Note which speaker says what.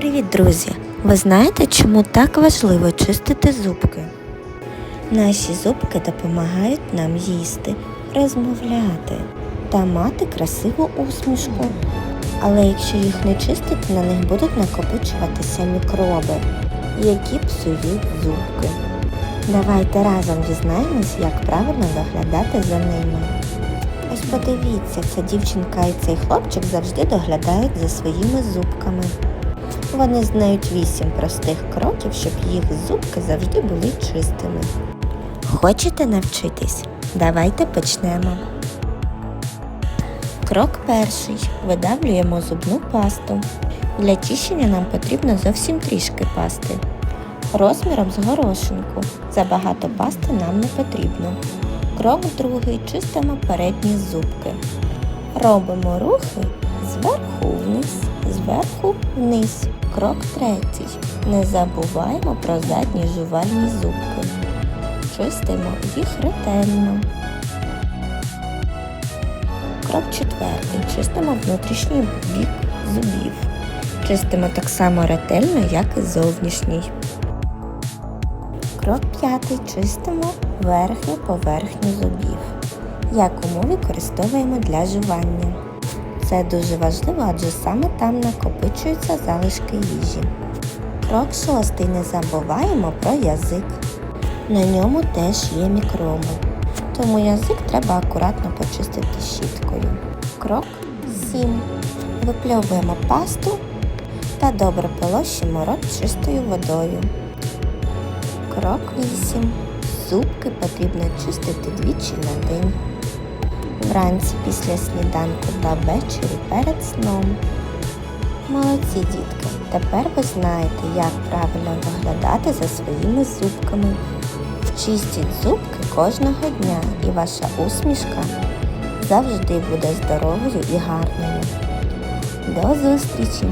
Speaker 1: Привіт, друзі! Ви знаєте, чому так важливо чистити зубки? Наші зубки допомагають нам їсти, розмовляти та мати красиву усмішку. Але якщо їх не чистити, на них будуть накопичуватися мікроби, які псують зубки. Давайте разом дізнаємось, як правильно доглядати за ними. Ось подивіться, ця дівчинка і цей хлопчик завжди доглядають за своїми зубками. Вони знають вісім простих кроків, щоб їх зубки завжди були чистими. Хочете навчитись? Давайте почнемо. Крок перший. Видавлюємо зубну пасту. Для чищення нам потрібно зовсім трішки пасти. Розміром з горошинку. Забагато пасти нам не потрібно. Крок другий. Чистимо передні зубки. Робимо рухи зверху вниз, зверху вниз. Крок третій. Не забуваємо про задні жувальні зубки. Чистимо їх ретельно. Крок четвертий. Чистимо внутрішній бік зубів. Чистимо так само ретельно, як і зовнішній. Крок п'ятий. Чистимо верхню поверхню зубів. Яку ми використовуємо для жування. Це дуже важливо, адже саме там накопичуються залишки їжі. Крок шостий. Не забуваємо про язик. На ньому теж є мікроби, тому язик треба акуратно почистити щіткою. Крок 7. Випльовуємо пасту та добре полощимо рот чистою водою. Крок 8. Зубки потрібно чистити двічі на день. Вранці після сніданку та ввечері перед сном. Молодці дітки! Тепер ви знаєте, як правильно доглядати за своїми зубками. Чистіть зубки кожного дня і ваша усмішка завжди буде здоровою і гарною. До зустрічі!